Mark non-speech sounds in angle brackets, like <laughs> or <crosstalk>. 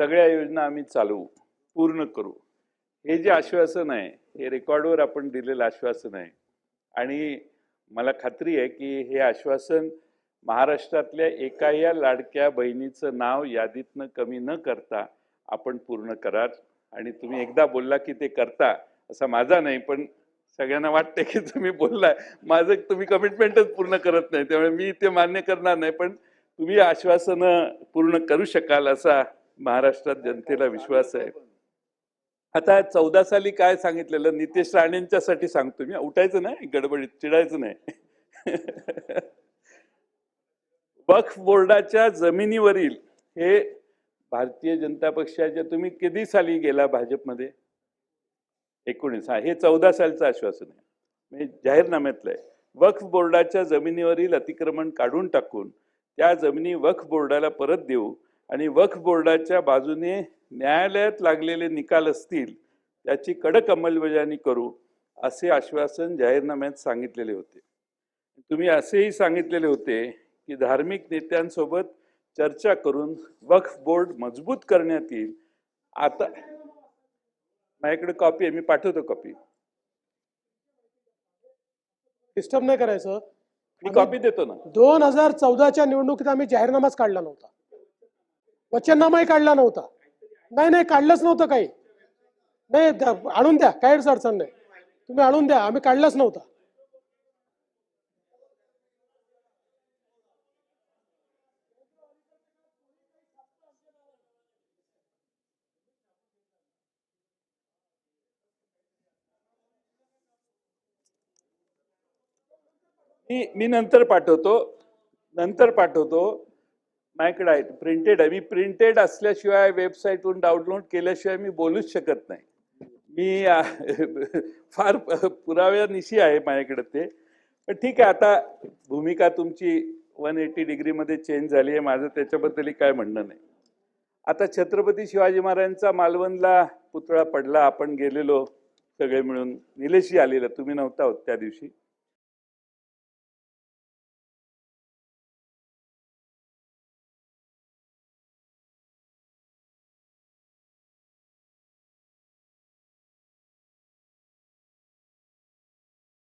सगळ्या योजना आम्ही चालवू पूर्ण करू. हे जे आश्वासन आहे हे रेकॉर्डवर आपण दिलेलं आश्वासन आहे. आणि मला खात्री आहे की हे आश्वासन महाराष्ट्रातल्या एका या लाडक्या बहिणीचं नाव यादीतनं कमी न करता आपण पूर्ण कराल. आणि तुम्ही एकदा बोलला की ते करता असा माझा नाही पण सगळ्यांना वाटतं की तुम्ही बोललाय. माझं तुम्ही कमिटमेंटच पूर्ण करत नाही त्यामुळे मी ते मान्य करणार नाही पण तुम्ही आश्वासनं पूर्ण करू शकाल असा महाराष्ट्रात जनतेला विश्वास आहे. आता चौदा साली काय सांगितलेलं? नितेश राणेंच्यासाठी सांगतो मी. उठायचं नाही गडबडीत चिडायचं नाही. <laughs> वक्फ बोर्डाच्या जमिनीवरील हे भारतीय जनता पक्षाच्या तुम्ही किती साली गेला भाजपमध्ये? एकोणीस. हा हे चौदा सालचं आश्वासन आहे. म्हणजे जाहीरनाम्यातलं आहे. वक्फ बोर्डाच्या जमिनीवरील अतिक्रमण काढून टाकून त्या जमिनी वक्फ बोर्डाला परत देऊ. आणि वक्फ बोर्डाच्या बाजूने न्यायालयात लागलेले निकाल असतील त्याची कडक अंमलबजावणी करू असे आश्वासन जाहीरनाम्यात सांगितलेले होते. तुम्ही असेही सांगितलेले होते की धार्मिक नेत्यांसोबत चर्चा करून वक्फ बोर्ड मजबूत करण्यात येईल. आता माझ्याकडे कॉपी आहे मी पाठवतो कॉपी डिस्टर्ब नाही करायचं. मी कॉपी देतो ना. दोन हजार चौदाच्या निवडणुकीत आम्ही जाहीरनामाच काढला नव्हता. वचननामाही काढला नव्हता. नाही नाही काढलंच नव्हतं काही. नाही आणून द्या काहीच अडचण नाही. तुम्ही आणून द्या आम्ही काढलाच नव्हता. मी मी नंतर पाठवतो नंतर पाठवतो. माझ्याकडे आहे. प्रिंटेड आहे. मी प्रिंटेड असल्याशिवाय वेबसाईटवरून डाउनलोड केल्याशिवाय मी बोलूच शकत नाही. मी <laughs> फार पुराव्यानिशी आहे माझ्याकडे ते. पण ठीक आहे. आता भूमिका तुमची वन एटी डिग्रीमध्ये चेंज झाली आहे. माझं त्याच्याबद्दलही काय म्हणणं नाही. आता छत्रपती शिवाजी महाराजांचा मालवणला पुतळा पडला. आपण गेलेलो. सगळे मिळून. निलेशी आलेला. तुम्ही नव्हता होत त्या दिवशी.